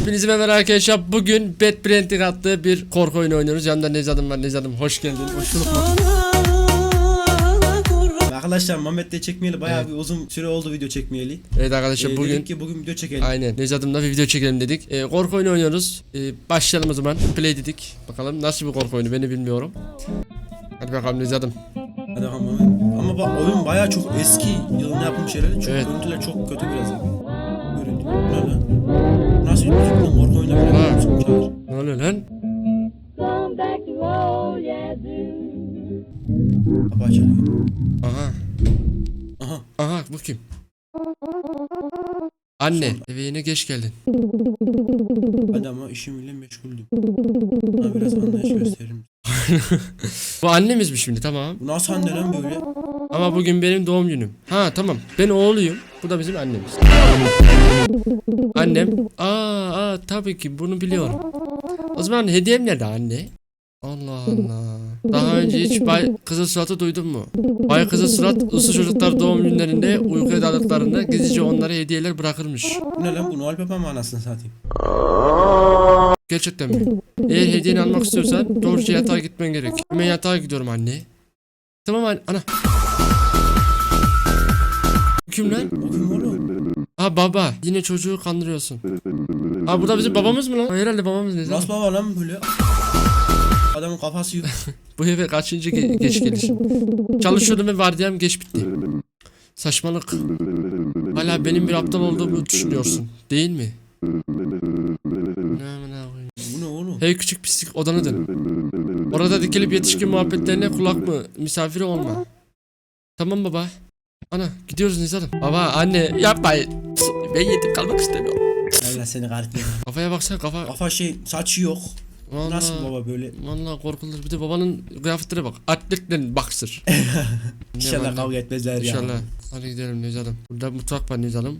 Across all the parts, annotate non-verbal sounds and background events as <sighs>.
Hepinize merhaba arkadaşlar. Bugün Bad Branding adlı bir korku oyunu oynuyoruz. Yanımda Nezadım var. Nezadım hoş geldin. Hoş bulduk. Arkadaşlar Mehmet'le çekmeyeli bayağı Evet. bir uzun süre oldu video çekmeyeli. Evet arkadaşlar Ee, bugün dedik ki bugün video çekelim. aynen Nezadım'la bir video çekelim dedik. Ee, korku oyunu oynuyoruz. Ee, başlayalım o zaman. Play dedik. Bakalım nasıl bir korku oyunu beni bilmiyorum. Hadi bakalım Nezadım. Hadi bakalım Mehmet. Ama bak oyun bayağı çok eski yılında yapılmış şeyler. Çok Evet. görüntüler çok kötü biraz. Görüntü. Korku oyunu. Ne oluyor lan? Kapı açılıyor. Aha. Aha. Aha bu kim? Anne eve yine geç geldin. Hadi ama işimle meşguldüm. Ha biraz anlayış gösteririm. Bu annemiz mi şimdi tamam. Bu nasıl anne lan böyle? Ama bugün benim doğum günüm. Ha tamam. Ben oğluyum. Bu da bizim annemiz. Annem. Aa, aa tabii ki bunu biliyorum. O zaman hediyem nerede anne? Allah Allah. Daha önce hiç Bay Kızıl Surat'ı duydun mu? Bay Kızıl Surat uslu çocuklar doğum günlerinde uykuya daldıklarında gizlice onlara hediyeler bırakırmış. Ne lan? Bu Noel Baba mı anasını satayım? Gerçekten mi? Eğer hediyeni almak istiyorsan doğruca yatağa gitmen gerek. Hemen yatağa gidiyorum anne. Tamam anne. Ana. Kim lan? Bu kim oğlum? Ha baba yine çocuğu kandırıyorsun. Ha bu da bizim babamız mı lan? Ha, Herhalde babamız ne Nasıl baba lan böyle? Adamın kafası yok. <laughs> Bu eve kaçıncı ge- geç gelişim? Çalışıyordum ve vardiyam geç bitti. Saçmalık. Hala benim bir aptal olduğumu düşünüyorsun. Değil mi? Bu ne oğlum? Hey küçük pislik odanı dön. Orada dikilip yetişkin muhabbetlerine kulak mı? Misafiri olma. Tamam baba. Ana gidiyoruz Nizar'ım. Baba anne yapmayın. Ben yetim kalmak istemiyorum. Allah seni kahretmesin. Kafaya baksana kafa. Kafa şey saçı yok. Vallahi, Nasıl baba böyle? Vallahi korkulur. Bir de babanın kıyafetlere bak. Atletle boxer. <laughs> İnşallah kavga etmezler ya. İnşallah. Hadi gidelim Nizar'ım. Burada mutfak var Nizar'ım.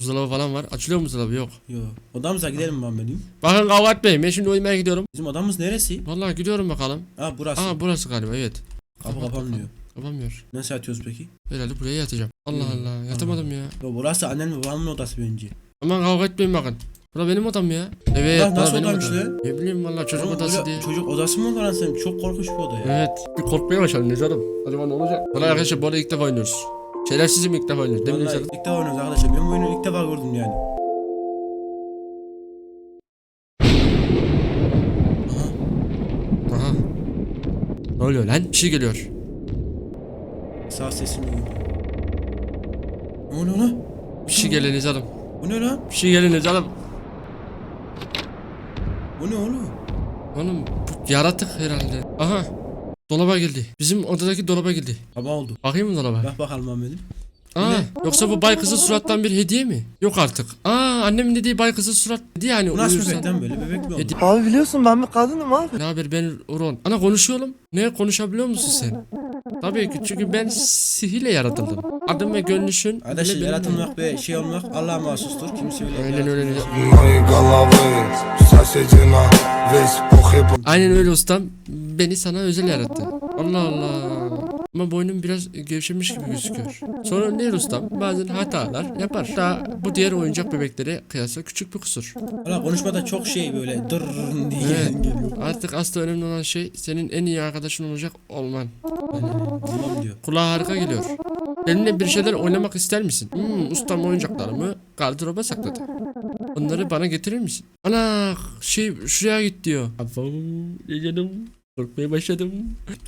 Buzdolabı falan var. Açılıyor mu buzdolabı? Yok. Yo. Odamıza gidelim mi Muhammed'im? Bakın kavga etmeyin. Ben şimdi uyumaya gidiyorum. Bizim odamız neresi? Vallahi gidiyorum bakalım. Aa burası. Aa burası galiba evet. Kapı kapanmıyor. Kapanmıyor. Nasıl yatıyoruz peki? Herhalde buraya yatacağım. Allah Hmm. Allah. Yatamadım ya. Yo burası annem ve babamın odası bence. Aman kavga etmeyin bakın. Bura benim odam ya. Evet. Lan bura nasıl benim odaymış odam. lan? Ne bileyim valla çocuk Oğlum, odası böyle diye. Çocuk odası mı olur lan senin? Çok korkunç bir oda ya. Evet. Bir korkmaya başladım Nezadım. Acaba ne olacak? Valla arkadaşlar bu arada ilk defa oynuyoruz. Şerefsizim ilk defa oynuyoruz. Değil mi Vallahi ilk defa oynuyoruz arkadaşlar. Ben bu oyunu ilk defa gördüm yani. Aha. Ne oluyor lan? Bir şey geliyor. Sağ sesini duyuyorum. Ne oluyor lan? Bir şey geliyor Nezadım. Bu ne lan? Bir şey geliyor Nezadım. Bu ne oğlum? Oğlum bu yaratık herhalde. Aha. Dolaba geldi. Bizim odadaki dolaba geldi. Baba oldu. Bakayım mı dolaba? Bak bakalım Muhammed'im. Aa, yoksa bu bay kızı surattan bir hediye mi? Yok artık. Aa, annemin dediği bay kızı surat dedi yani. Bu nasıl bebek lan böyle? Bebek mi oldu? Hediye- Abi biliyorsun ben bir kadınım abi. Ne haber ben Ron. Ana konuşuyorum. Ne konuşabiliyor musun sen? Tabii ki çünkü ben sihirle yaratıldım. Adım ve görünüşün... Arkadaşlar benim... yaratılmak ve şey olmak Allah'a mahsustur. Kimse öyle Aynen öyle. Aynen öyle ustam. Beni sana özel yarattı. Allah Allah. Ama boynum biraz gevşemiş gibi gözüküyor. Sonra ne ustam? Bazen hatalar yapar. Daha bu diğer oyuncak bebeklere kıyasla küçük bir kusur. Valla konuşmada çok şey böyle dır diye Evet. geliyor. Artık aslında önemli olan şey senin en iyi arkadaşın olacak olman. Tamam diyor. Kulağa harika geliyor. Benimle bir şeyler oynamak ister misin? Hmm, ustam oyuncaklarımı gardıroba sakladı. Onları bana getirir misin? Ana şey şuraya git diyor. Ne canım. Korkmaya başladım.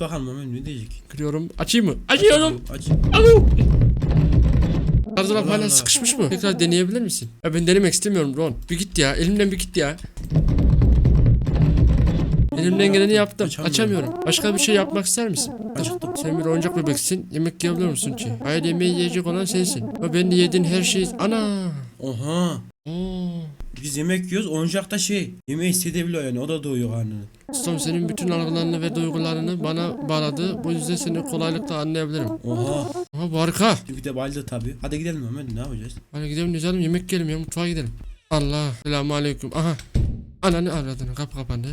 Bakalım Muhammed ne diyecek? Kırıyorum. Açayım mı? Açıyorum. Aç. Alo. Allah hala sıkışmış mı? Tekrar deneyebilir misin? Ya ben denemek istemiyorum Ron. Bir git ya. Elimden bir git ya. Elimden geleni yaptım. Açamıyorum. Açamıyorum. Başka bir şey yapmak ister misin? Acıktım. Sen bir oyuncak bebeksin. Yemek yiyebiliyor musun ki? Hayır yemeği yiyecek olan sensin. Ve ben de yediğin her şey... Ana! Oha. Oo. Biz yemek yiyoruz oyuncak da şey. Yemeği hissedebiliyor yani o da doyuyor karnını. Ustam senin bütün algılarını ve duygularını bana bağladı. Bu yüzden seni kolaylıkla anlayabilirim. Oha. Aha harika. Çünkü de bayıldı tabi. Hadi gidelim Muhammed ne yapacağız? Hadi gidelim güzelim yemek yiyelim ya mutfağa gidelim. Allah. Selamun aleyküm. Aha. Ananı avradını kapı kapandı.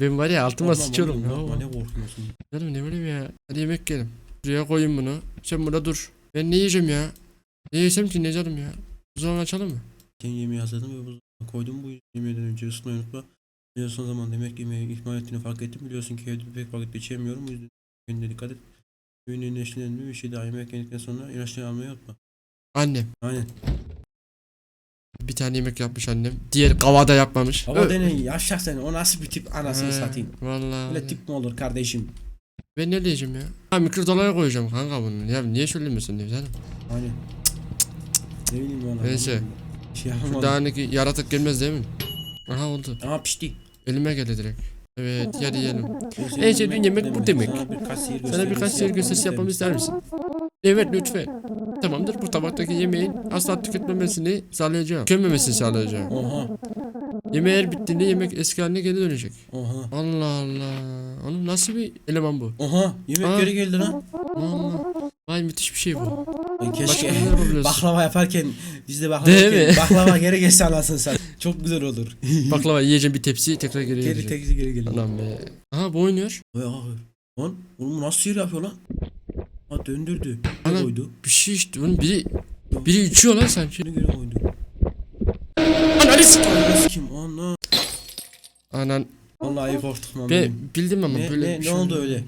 Ben var ya altıma Korkma sıçıyorum ya. korkma, ne korkuyorsun? Canım ne bileyim ya. Hadi yemek yiyelim. Buraya koyayım bunu. Sen burada dur. Ben ne yiyeceğim ya? Ne yesem ki ne canım ya? Zaman açalım mı? Sen yemeği hazırladın ve bu Koydum bu yemeden önce ısıtmayı unutma. Ya son zaman yemek yemeyi ihmal ettiğini fark ettim. Biliyorsun ki evde pek vakit geçiremiyorum. O yüzden kendine dikkat et. Ürünün ilaçlarını bir şey daha yemek yedikten sonra ilaçları almayı unutma. Annem. Aynen. Bir tane yemek yapmış annem. Diğer kavada yapmamış. Baba Ö- dene yaşa sen. O nasıl bir tip anasını He, satayım. Vallahi. Böyle tip mi olur kardeşim? Ben ne diyeceğim ya? Ha mikrodalgaya koyacağım kanka bunu. Ya niye söylemiyorsun diye canım. Aynen. Ne bileyim valla. Neyse. Şey Şu yapamadım. dağınıki yaratık gelmez değil mi? Aha oldu. Aha pişti. Elime geldi direkt. Evet hadi yiyelim. En sevdiğin yemek bu demek. Sana birkaç sihir gösterisi yapmamı ister misin? Evet lütfen. Tamamdır bu tabaktaki yemeğin asla tüketmemesini sağlayacağım. Tükenmemesini sağlayacağım. Oha. Yemeği her bittiğinde yemek eski haline geri dönecek. Oha. Allah Allah. Oğlum nasıl bir eleman bu? Oha. Yemek Aa. geri geldi lan. Allah. Vay müthiş bir şey bu. Başka Keşke neler yapabiliyorsun? baklava yaparken biz de baklava Değil yaparken mi? baklava <laughs> geri geçse anasını sen. Çok güzel olur. <laughs> Baklava yiyeceğim bir tepsi tekrar geri geri tekzi geri geliyor. Anam be. Aha bu oynuyor. Vay abi. Lan oğlum nasıl sihir yapıyor lan? Ha döndürdü. Ana. Geri koydu. Bir şey işte bunun biri biri içiyor lan sanki. Geri geri koydu. Sikeyim. Ananı kim? Ana. Anan Vallahi lan ben benim. bildim ama Ne, böyle ne, bir ne şey oldu öyle?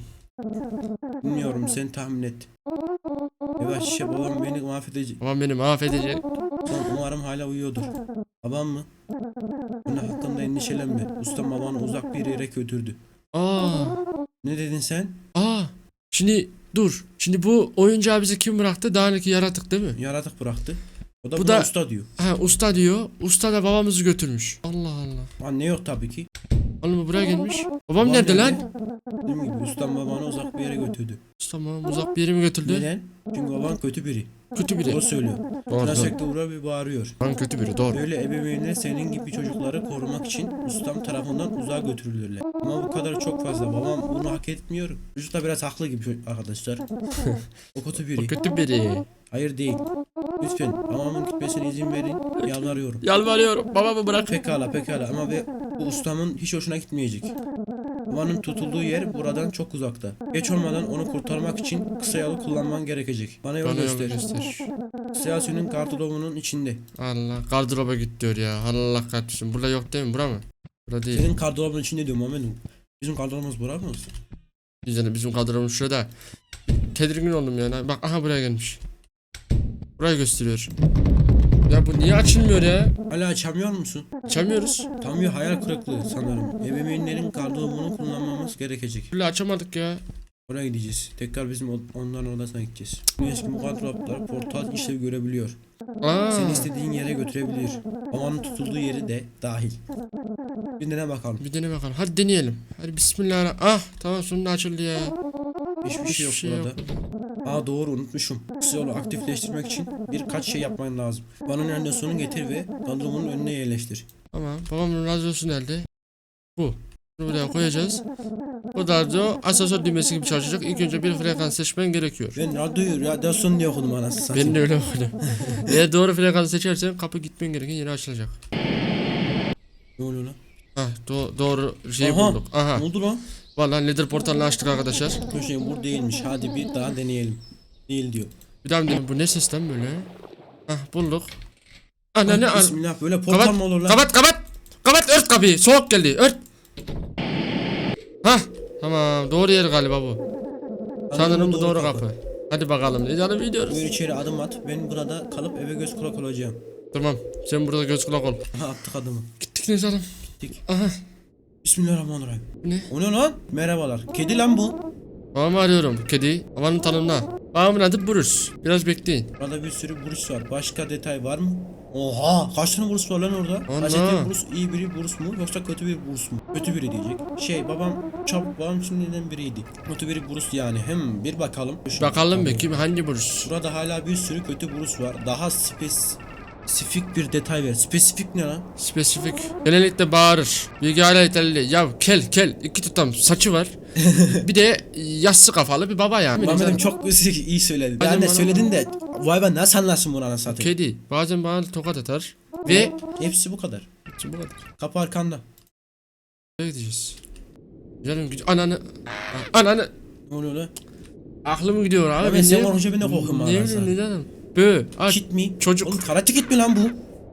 Bilmiyorum sen tahmin et. Yavaş şişe babam beni mahvedecek. Babam beni mahvedecek. Lan umarım hala uyuyordur. Babam mı? Bunun hakkında endişelenme. Ustam babanı uzak bir yere götürdü. Aa. Ne dedin sen? Aa. Şimdi dur. Şimdi bu oyuncağı bize kim bıraktı? Dağınıki yaratık değil mi? Yaratık bıraktı. O da Bu buna da- usta diyor. Ha usta diyor. Usta da babamızı götürmüş. Allah Allah. Anne yok tabii ki. Oğlum bu buraya gelmiş. Babam Babam nerede lan? Dediğim gibi ustam babanı uzak bir yere götürdü. Usta babam uzak bir yere mi götürdü? Neden? Çünkü baban kötü biri. Kötü biri. Doğru söylüyor. Doğru. Trasekte uğrar bir bağırıyor. Lan kötü biri doğru. Böyle ebeveynler senin gibi çocukları korumak için ustam tarafından uzağa götürülürler. Ama bu kadar çok fazla. Babam bunu hak etmiyor. Çocuk da biraz haklı gibi arkadaşlar. <laughs> o kötü O biri. kötü biri. Hayır değil. Lütfen babamın gitmesine izin verin. Yalvarıyorum. Yalvarıyorum. Babamı bırak. Pekala pekala ama ve bu ustamın hiç hoşuna gitmeyecek. Babanın tutulduğu yer buradan çok uzakta. Geç olmadan onu kurtarmak için kısa yolu kullanman gerekecek. Bana yol Bana yol göster. göster. Senin gardırobunun içinde. Allah gardıroba git diyor ya. Allah kahretsin. Burada yok değil mi? Bura mı? Bura değil. Senin gardırobun içinde diyorum Muhammed'im. Bizim gardırobumuz bura mı? Güzel bizim kadromuz şurada. Tedirgin oldum yani. Bak aha buraya gelmiş. Burayı gösteriyor. Ya bu niye açılmıyor ya? Hala açamıyor musun? Açamıyoruz. Tam bir hayal kırıklığı sanırım. Ebeveynlerin gardırobunu kullanmamız gerekecek. Böyle açamadık ya. Oraya gideceğiz. Tekrar bizim od- onların odasına gideceğiz. Eski bu gardıroplar portal işlevi görebiliyor. Aa. Seni istediğin yere götürebilir. Babanın tutulduğu yeri de dahil. Bir dene bakalım. Bir dene bakalım. Hadi deneyelim. Hadi bismillahirrahmanirrahim. Ah tamam sonunda açıldı ya. Hiçbir şey yok Hiçbir şey burada. yok. Aa doğru unutmuşum. Kısa yolu aktifleştirmek için birkaç şey yapman lazım. Bana randevusunun getir ve gardırobunun önüne yerleştir. Tamam. Babamın radyosu nerede? Bu. Bunu buraya koyacağız. Bu radyo asansör düğmesi gibi çalışacak. İlk önce bir frekans seçmen gerekiyor. Ben radyoyu radyasyon diye okudum anasını satayım. Ben de öyle okudum. <laughs> Eğer doğru frekansı seçersen kapı gitmen gereken yere açılacak. Ne oluyor lan? Ha do- doğru şeyi Aha. bulduk. Aha. Ne oldu lan? Vallahi nedir portalını açtık arkadaşlar. Köşe bu değilmiş. Hadi bir daha deneyelim. Değil diyor. Bir daha deneyelim? Bu ne ses lan böyle? Hah bulduk. Ana ne Ah, an? Bismillah böyle portal Kapat, mı olur lan? kapat, kapat. Kapat, ört kapıyı. Soğuk geldi, ört. Hah, tamam. Doğru yer galiba bu. Sanırım bu doğru kapı. Hadi bakalım. Ne canım gidiyoruz. Böyle içeri adım at. Ben burada kalıp eve göz kulak olacağım. Tamam. Sen burada göz kulak ol. Attık adımı. Gittik ne canım? Gittik. Aha. Bismillahirrahmanirrahim. Ne? O ne lan? Merhabalar. Kedi lan bu. Babamı arıyorum. Kedi. Havanın tanımına. Babamın adı Bruce. Biraz bekleyin. Burada bir sürü burs var. Başka detay var mı? Oha! Kaç tane burs var lan orada? Ana. Acaba burs iyi biri burs mu yoksa kötü bir burs mu? Kötü biri diyecek. Şey babam çabuk babam şimdiden biriydi. Kötü biri burs yani. Hem bir bakalım. Bakalım be kim hangi Bruce? Burada hala bir sürü kötü burs var. Daha spes spesifik bir detay ver. Spesifik ne lan? Spesifik. Genellikle bağırır. Bilgi hala yeterli. Ya kel kel. iki tutam saçı var. <laughs> bir de yassı kafalı bir baba yani. Muhammed'im çok <laughs> iyi söyledin. Ben de söyledin de vay be nasıl anlarsın bunu anasını. Kedi. Bazen bana tokat atar. Ve Hepsi bu kadar. Şimdi bu kadar. Kapı arkanda. Nereye gideceğiz? Canım gücü ananı ananı Ne oluyor lan? aklım gidiyor abi. Ben senin konuşunca ben de korkuyorum Ne anasını bileyim satayım. Bö aç Kit mi? çocuk. Oğlum karate kit mi lan bu?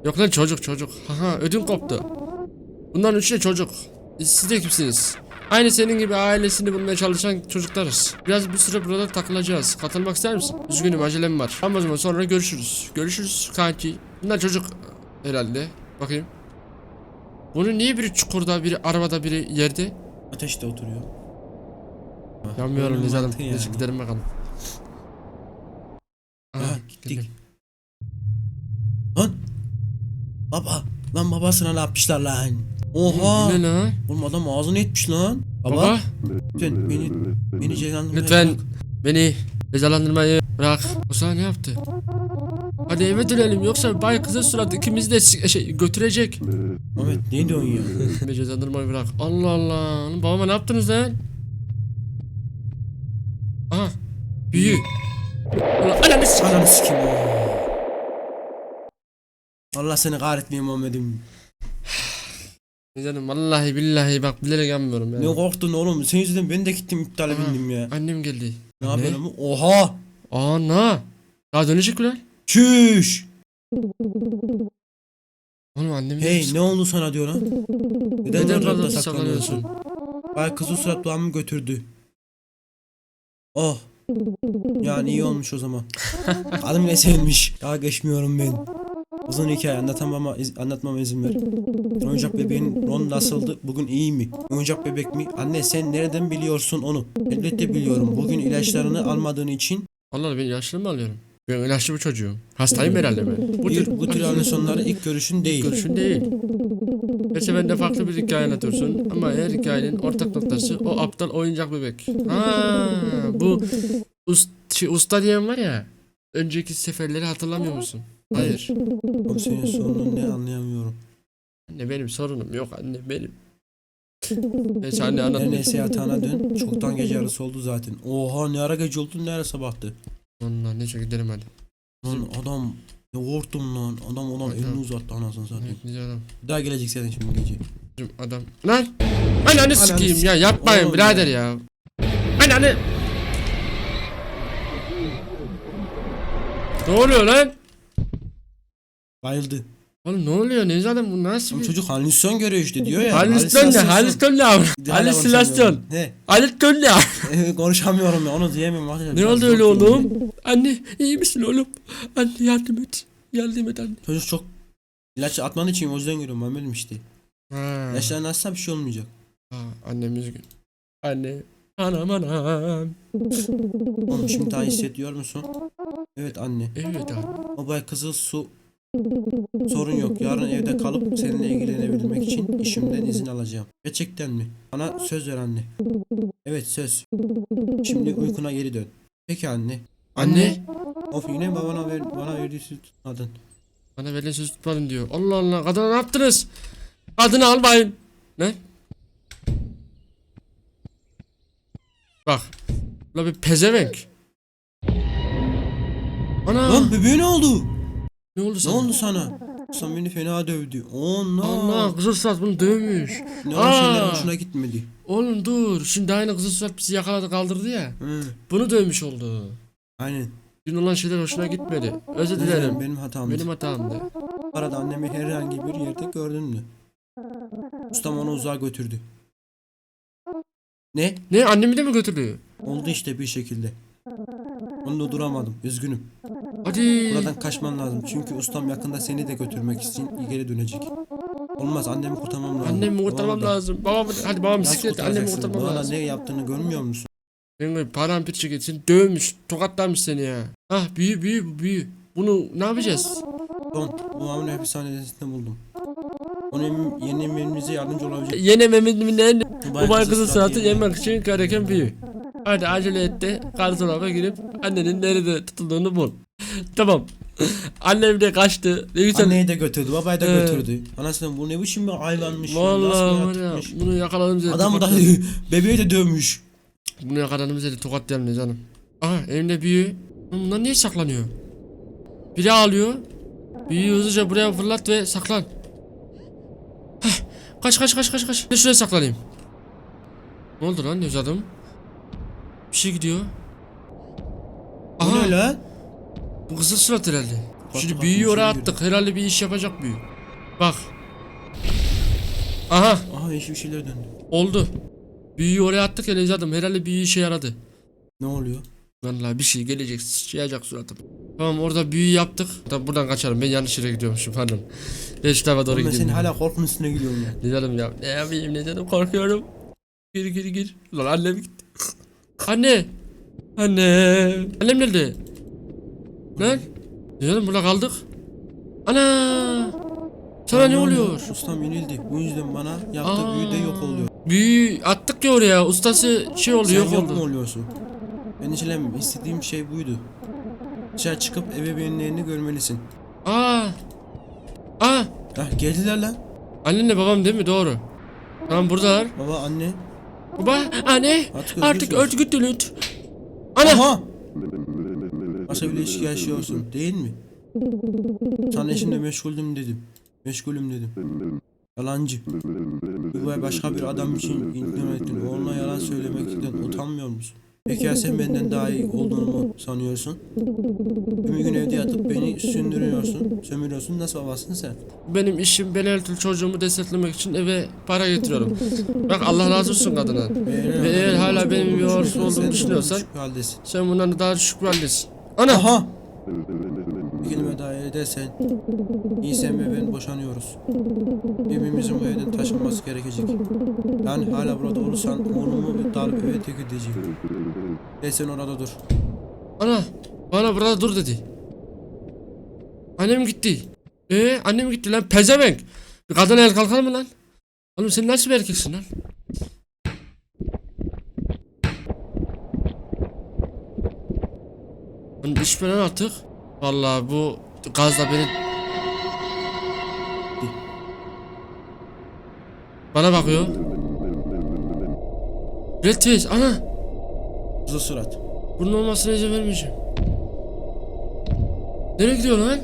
Yok lan çocuk çocuk. Haha ödüm koptu. Bunların üçü de çocuk. Siz de kimsiniz? Aynı senin gibi ailesini bulmaya çalışan çocuklarız. Biraz bir süre burada takılacağız. Katılmak ister misin? Üzgünüm acelem var. Ama o zaman sonra görüşürüz. Görüşürüz kanki. Bunlar çocuk herhalde. Bakayım. Bunun niye biri çukurda, biri arabada, biri yerde? Ateşte oturuyor. Yanmıyorum Neyse yani. gidelim bakalım. Ha, gittik. Lan. Baba. Lan babasına ne yapmışlar lan? Oha. Ne lan? Oğlum adam ağzını etmiş lan. Baba. Baba, Lütfen beni beni cezalandırmaya lütfen bırak. beni cezalandırmayı bırak. Sana ne yaptı? Hadi eve dönelim yoksa bay kızın suratı ikimizi de şey, götürecek. Ahmet ne diyorsun ya? <laughs> Beni cezalandırmayı bırak. Allah Allah. Oğlum babama ne yaptınız lan? Aha. Büyü. Ananı Ananı sikeyim ya. Allah seni kahretmeyeyim Muhammed'im. <sighs> Canım vallahi billahi bak bilerek yanmıyorum ya. Ne korktun oğlum? Senin yüzünden ben de gittim iptale Aha, bindim ya. Annem geldi. Ne yapıyorsun? Oha! Ana. Daha dönecek mi lan? Çüş! Oğlum annem Hey ne oldu sana diyor lan? Neden, Neden radyoda saklanıyorsun? Ay kızı surat doğamı götürdü. Oh. Yani iyi olmuş o zaman. Kadın ne sevmiş. Daha geçmiyorum ben. Uzun hikaye anlatamama, iz- anlatmama izin ver. Oyuncak bebeğin Ron nasıldı? Bugün iyi mi? Oyuncak bebek mi? Anne sen nereden biliyorsun onu? Elbette biliyorum. Bugün ilaçlarını almadığın için Allah Allah ben ilaçlı mı alıyorum? Ben ilaçlı bir çocuğum. Hastayım herhalde ben. Bu tür, bu tür halüsinasyonları ilk görüşün değil. görüşün değil. Her seferinde farklı bir hikaye anlatıyorsun ama her hikayenin ortak noktası o aptal oyuncak bebek. Ha, bu ust, şey, usta diyen var ya. Önceki seferleri hatırlamıyor musun? Hayır. Oğlum senin sorunun ne anlayamıyorum. Anne benim sorunum yok anne benim. Neyse anne Her anlat. neyse yatağına dön. Çoktan gece yarısı oldu zaten. Oha ne ara gece oldu ne ara sabahtı. Allah neyse gidelim hadi. Lan adam ne korktum lan. Adam olan Adam. elini uzattı anasını satayım. Evet, adam. Daha gelecek senin şimdi gece. Adam. Lan! Ananı sikeyim ya yapmayın birader ya. ya. Ananı! Ne oluyor lan? Bayıldı. Oğlum ne oluyor Nevzat'ım bu nasıl Oğlum bir... çocuk halüsinasyon görüyor işte diyor ya. Halüsinasyon ne? Halüsinasyon. Ne? Hala Halüsinasyon. He. Halüsinasyon ne? Konuşamıyorum ya onu diyemiyorum. arkadaşlar. Ne oldu öyle oğlum? Anne iyi misin oğlum? Anne yardım et. Yardım et anne. Çocuk çok ilaç atmanın için o yüzden görüyorum Muhammed'im işte. Ha. İlaçlarını atsa bir şey olmayacak. ha annem üzgün. Anne. Anam anam. Oğlum şimdi daha hissediyor musun? Evet anne. Evet abi. Baba kızıl su sorun yok. Yarın evde kalıp seninle ilgilenebilmek için işimden izin alacağım. Gerçekten mi? Bana söz ver anne. Evet söz. Şimdi uykuna geri dön. Peki anne. Anne. Of yine babana ver, bana verdiği süt tutmadın. Bana böyle söz tutmadın diyor. Allah Allah kadına ne yaptınız? Kadını almayın. Ne? Bak. La bir pezevenk. Ana. Lan bebeğe ne oldu? Ne oldu Ne sana? oldu sana? Sen beni fena dövdü. No. Allah kızıl surat bunu dövmüş. Ne o şeyler hoşuna gitmedi. Oğlum dur. Şimdi aynı kızıl surat bizi yakaladı kaldırdı ya. Hı, Bunu dövmüş oldu. aynen. Dün olan şeyler hoşuna gitmedi. Özür dilerim. Benim hatamdı. Benim hatamdı. Arada annemi herhangi bir yerde gördün mü? Ustam onu uzağa götürdü. Ne? Ne annemi de mi götürdü? Oldu işte bir şekilde. Onu da duramadım. Üzgünüm. Hadi. Buradan kaçman lazım. Çünkü ustam yakında seni de götürmek için geri dönecek. Olmaz annemi kurtarmam lazım. Annemi kurtarmam Babamı da. lazım. Babamı hadi babam bisiklet annemi kurtaracaksın? kurtarmam Bana lazım. ne yaptığını görmüyor musun? Benim paramparça gitsin dövmüş tokatlamış seni ya. Ah büyü büyü bu büyü. Bunu ne yapacağız? Son, babamın hapishanesinde buldum. Onun yeni emrimize yardımcı olabilecek. Yenememizden bu Dubai bay kızı kızı suratı saati yemek için gereken büyü. Hadi acele et de kartolafa girip annenin nerede tutulduğunu bul. <laughs> tamam. Annem de kaçtı. Ne güzel. Anneyi de götürdü, babayı da Ee. götürdü. Anasını bu ne biçim bir hayvanmış. Vallahi nasıl var ya yaratmış? bunu yakaladım seni. Adam da <laughs> bebeği de dövmüş. Bunu yakaladım seni tokatlayalım ne canım. Aha elimde büyü. Oğlum Bunlar niye saklanıyor? Biri ağlıyor. Büyüyü hızlıca buraya fırlat ve saklan. Heh, kaç kaç kaç kaç kaç. Ben şuraya saklanayım. Ne oldu lan Nevzat'ım? Bir şey gidiyor. Bu ne Aha lan? bu kızıl surat herhalde. Şimdi büyüyü oraya attık. Herhalde bir iş yapacak büyü. Bak. Aha Aha yeşil bir şeyler döndü. oldu. Büyüyü oraya attık ya Necadım. Herhalde büyü işe yaradı. Ne oluyor? Vallahi bir şey gelecek sıçrayacak suratım. Tamam orada büyü yaptık. Tamam buradan kaçarım. Ben yanlış yere gidiyormuşum pardon. Ben şu tarafa doğru Oğlum ben senin hala korkunun üstüne gidiyorum ya. Necadım ya. Ne yapayım Necadım korkuyorum. Gir gir gir. Lan annem gitti. Anne. Anne. Annem nerede? Lan. Necadım burada kaldık. Ana. Sana ne oluyor? Ustam yenildi. Bu yüzden bana yaptığı Aa. büyü de yok oluyor. Büyü attık ya oraya. Ustası şey oldu Sen yok yok mu oldu. oluyorsun? Endişelenme. İstediğim şey buydu. Dışarı çıkıp ebeveynlerini görmelisin. Aa. Aa. Hah geldiler lan. Annenle babam değil mi? Doğru. Tamam buradalar. Baba anne. Baba, anne. Artık Artık özgürsünüz. örgütlülük. Ana. Aha! Başka bir ilişki yaşıyorsun değil mi? Sana eşimle meşguldüm dedim. Meşgulüm dedim. Yalancı. Ve başka bir adam için intihar ettin. Oğluna yalan söylemekten utanmıyor musun? Peki sen benden daha iyi olduğunu mu sanıyorsun? Tüm gün evde yatıp beni sündürüyorsun, sömürüyorsun. Nasıl babasın sen? Benim işim bel altı çocuğumu desteklemek için eve para getiriyorum. Bak Allah razı olsun kadına. Ve eğer hala benim bir olduğumu düşünüyorsan haldesin. sen bundan daha şükür hallesin. Ana. Aha! Edersen İyisen ve ben boşanıyoruz. Birbirimizin bu evden taşınması gerekecek. Yani hala burada olursan oğlumu darp eve tek edeceğim. Gel sen orada dur. Ana. Bana burada dur dedi. Annem gitti. Ee, annem gitti lan pezevenk. Bir kadına el kalkar mı lan? Oğlum sen nasıl bir erkeksin lan? İş falan artık. Vallahi bu gazla beni... Bana bakıyor. Red face ana. Hızlı surat. Bunun olmasına izin vermeyeceğim. Nereye gidiyor lan?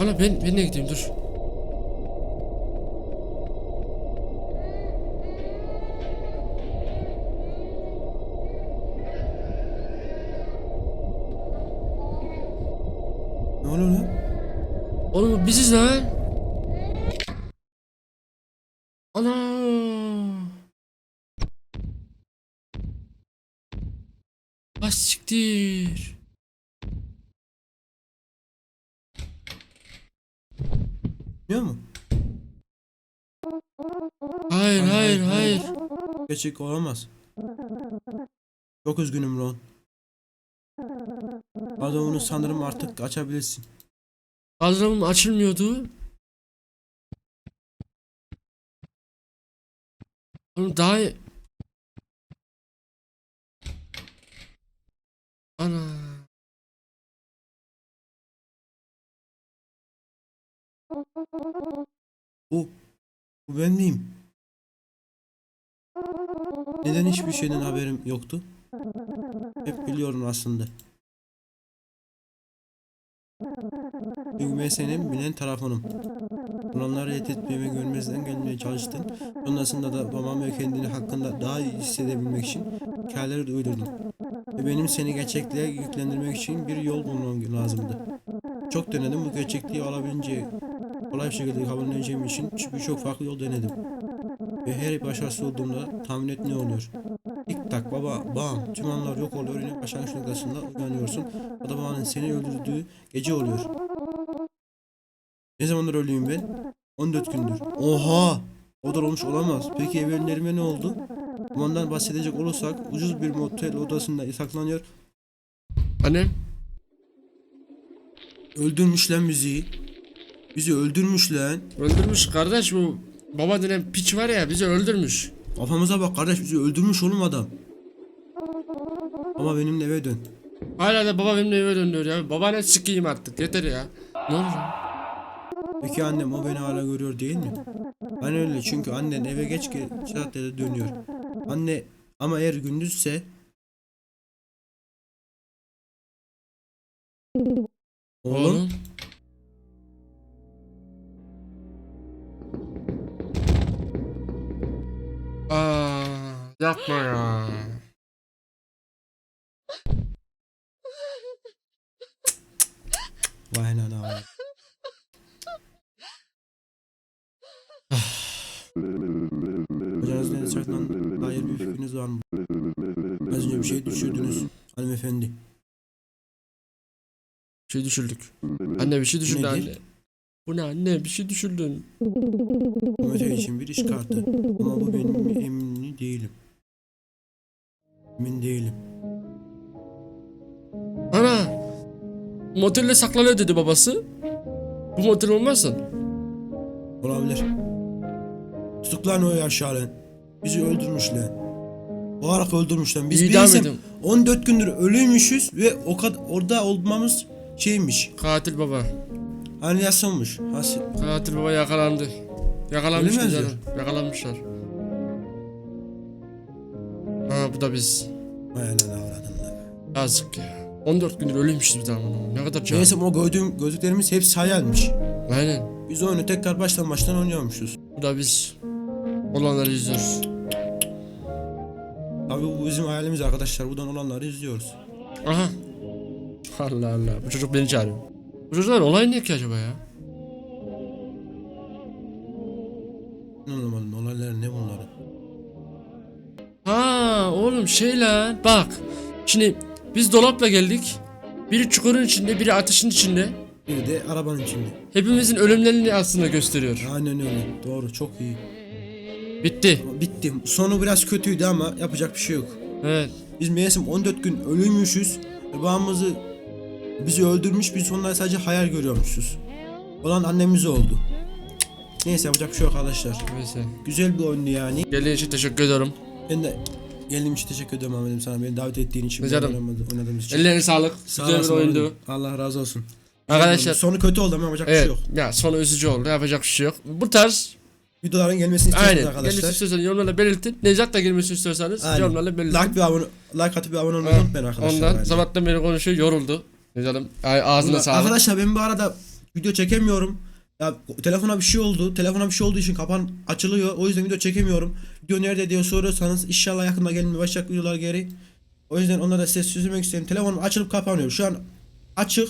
Ana ben ben de gideyim dur. Ne lan? Oğlum biziz lan. Ana. Ah siktir. Biliyor musun? Hayır hayır hayır. Gerçek olamaz. Çok üzgünüm Ron. Adamını sanırım artık açabilirsin. Kaldırımım açılmıyordu. Oğlum daha Ana. Bu, bu ben miyim? Neden hiçbir şeyden haberim yoktu? Hep biliyorum aslında. Senin bilen tarafınım. Bunları reddetmeye ve görmezden gelmeye çalıştın. Sonrasında da babam ve kendini hakkında daha iyi hissedebilmek için hikayeleri de uydurdun. Ve benim seni gerçekliğe yüklendirmek için bir yol bulmam lazımdı. Çok denedim bu gerçekliği alabileceği kolay bir şekilde kabulleneceğim için birçok farklı yol denedim. Ve her başarısız olduğumda tahmin et ne oluyor? Tik tak baba bam tüm anlar yok oluyor yine başlangıç noktasında uyanıyorsun. O da babanın seni öldürdüğü gece oluyor. Ne zamandır ölüyüm ben? 14 gündür. Oha! O kadar olmuş olamaz. Peki evlenlerime ne oldu? Ondan bahsedecek olursak ucuz bir motel odasında saklanıyor. Annem. Öldürmüş lan bizi. Bizi öldürmüş lan. Öldürmüş kardeş bu. Baba denen piç var ya bizi öldürmüş. Kafamıza bak kardeş bizi öldürmüş oğlum adam. Ama benimle eve dön. Hala da baba benimle eve dönüyor ya. Baba ne sikeyim artık yeter ya. Ne olur? Peki annem o beni hala görüyor değil mi? Ben öyle çünkü annen eve geç ki saatte dönüyor. Anne ama eğer gündüzse Oğlum Oğlum. Aa, Yapma ya. Vay anana vay. Hocanız ne saklan dair bir fikriniz var mı? Az önce bir şey düşürdünüz hanımefendi. Bir şey düşürdük. Anne bir şey düşürdü Nedir? anne. Bu ne anne bir şey düşürdün. Mete için bir iş kartı. Ama bu benim emin değilim. Emin değilim. Ana. Motelle saklanıyor dedi babası. Bu motel olmazsın. Olabilir. Tutuklan o yaşa lan. Bizi öldürmüş lan. Olarak öldürmüş lan. Biz İdam bilsem edin. 14 gündür ölüymüşüz ve o kadar orada olmamız şeymiş. Katil baba. Hani yasılmış. Hasi. Katil baba yakalandı. Yakalanmışlar Öyle mi canım. Yakalanmışlar. Ha bu da biz. Vay anana avradın lan. Yazık ya. 14 gündür ölüymüşüz bir daha bunu. Ne kadar can. Neyse o gördüğüm gözlüklerimiz hepsi hayalmiş. Aynen. Biz oyunu tekrar baştan baştan oynuyormuşuz. Bu da biz. Olanları izliyoruz. Tabii bu bizim hayalimiz arkadaşlar. Buradan olanları izliyoruz. Aha. Allah Allah. Bu çocuk beni çağırıyor. Bu çocuklar olay ne ki acaba ya? Anlamadım olaylar ne bunların. Ha oğlum şey lan. Bak. Şimdi biz dolapla geldik. Biri çukurun içinde, biri ateşin içinde. Biri de arabanın içinde. Hepimizin ölümlerini aslında gösteriyor. Aynen öyle. Doğru çok iyi. Bitti. Ama bitti. Sonu biraz kötüydü ama yapacak bir şey yok. Evet. Biz meğersem 14 gün ölüymüşüz. Ve babamızı bizi öldürmüş. Biz onları sadece hayal görüyormuşuz. Olan annemiz oldu. Neyse yapacak bir şey yok arkadaşlar. Neyse. Güzel bir oyundu yani. Geldiğin için teşekkür ederim. Ben de geldiğim için teşekkür ederim Ahmet'im sana. Beni davet ettiğin için. Rica ederim. Oynadığımız için. Ellerine sağlık. Sağ Güzel bir oyundu. Ahmet'im. Allah razı olsun. Arkadaşlar. Sonu kötü oldu ama yapacak bir Evet. şey yok. Ya sonu üzücü oldu. Yapacak bir şey yok. Bu tarz Videoların gelmesini istiyorsanız aynen. Arkadaşlar. istiyorsanız yorumlarla belirtin. Nejat da gelmesini istiyorsanız Aynen. yorumlarla belirtin. Like ve abone, like atıp bir abone olmayı unutmayın arkadaşlar. Ondan bence. sabahtan beri konuşuyor yoruldu. Nejat'ım ay- ağzına sağlık. Arkadaşlar ben bu arada video çekemiyorum. Ya telefona bir şey oldu. Telefona bir şey olduğu için kapan açılıyor. O yüzden video çekemiyorum. Video nerede diye soruyorsanız inşallah yakında gelmeye başlayacak videolar geri. O yüzden onlara da size söylemek istedim. Telefonum açılıp kapanıyor. Şu an açık.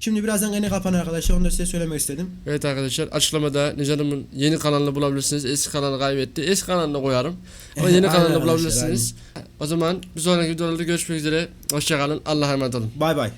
Şimdi birazdan yine kapanır arkadaşlar. Onu da size söylemek istedim. Evet arkadaşlar açıklamada Nejat'ımın yeni kanalını bulabilirsiniz. Eski kanalı kaybetti. Eski kanalını koyarım. Ama yeni <laughs> Aynen kanalını bulabilirsiniz. O zaman bir sonraki videolarda görüşmek üzere. Hoşçakalın. Allah'a emanet olun. Bay bay.